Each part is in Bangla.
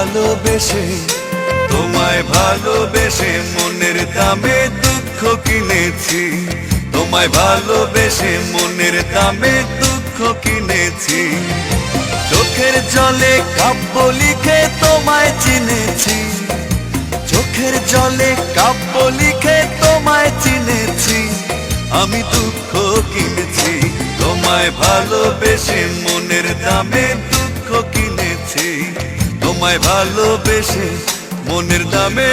ভালোবেসে, তোমায় ভালোবেসে মনের দামে দুঃখ কিনেছি। তোমায় ভালোবেসে মনের দামে দুঃখ কিনেছি। চোখের জলে কাব্য লিখে তোমায় চিনেছি। চোখের জলে কাব্য লিখে তোমায় চিনেছি। আমি দুঃখ কিনেছি, তোমায় ভালোবেসে মনের দামে দুঃখ কিনেছি। তোমায় ভালোবেসে মনের দামে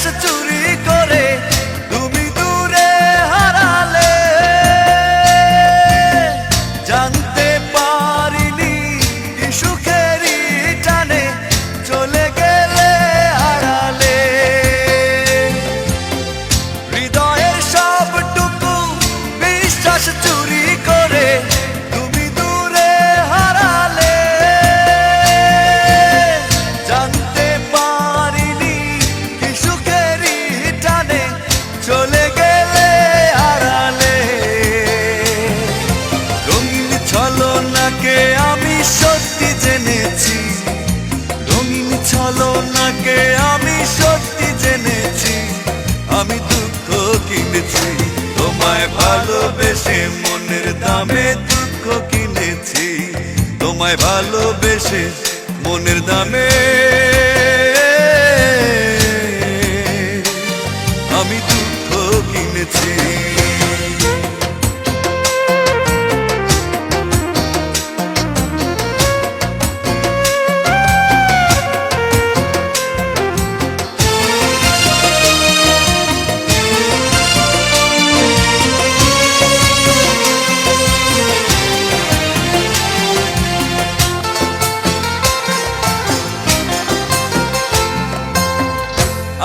ऐसे चूरी ছলনাকে আমি সত্যি জেনেছি, আমি দুঃখ কিনেছি। তোমায় ভালোবেসে মনের দামে দুঃখ কিনেছি। তোমায় ভালোবেসে মনের দামে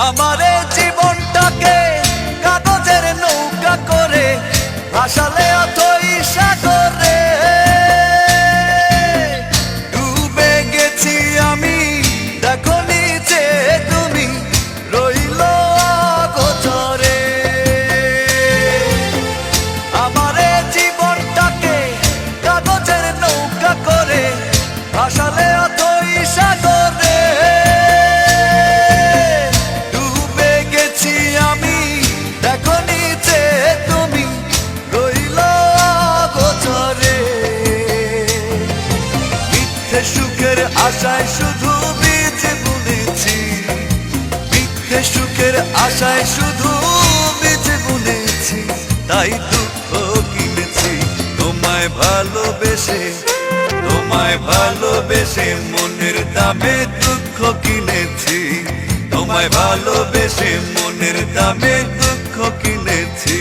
আমার আশায় শুধু বীজ বুনেছি। মিথ্যে সুখের আশায় শুধু বীজ বুনেছি। তাই দুঃখ কিনেছি। তোমায় ভালোবেসে তোমায় ভালোবেসে মনের দামে দুঃখ কিনেছি। তোমায় ভালোবেসে মনের দামে দুঃখ কিনেছি।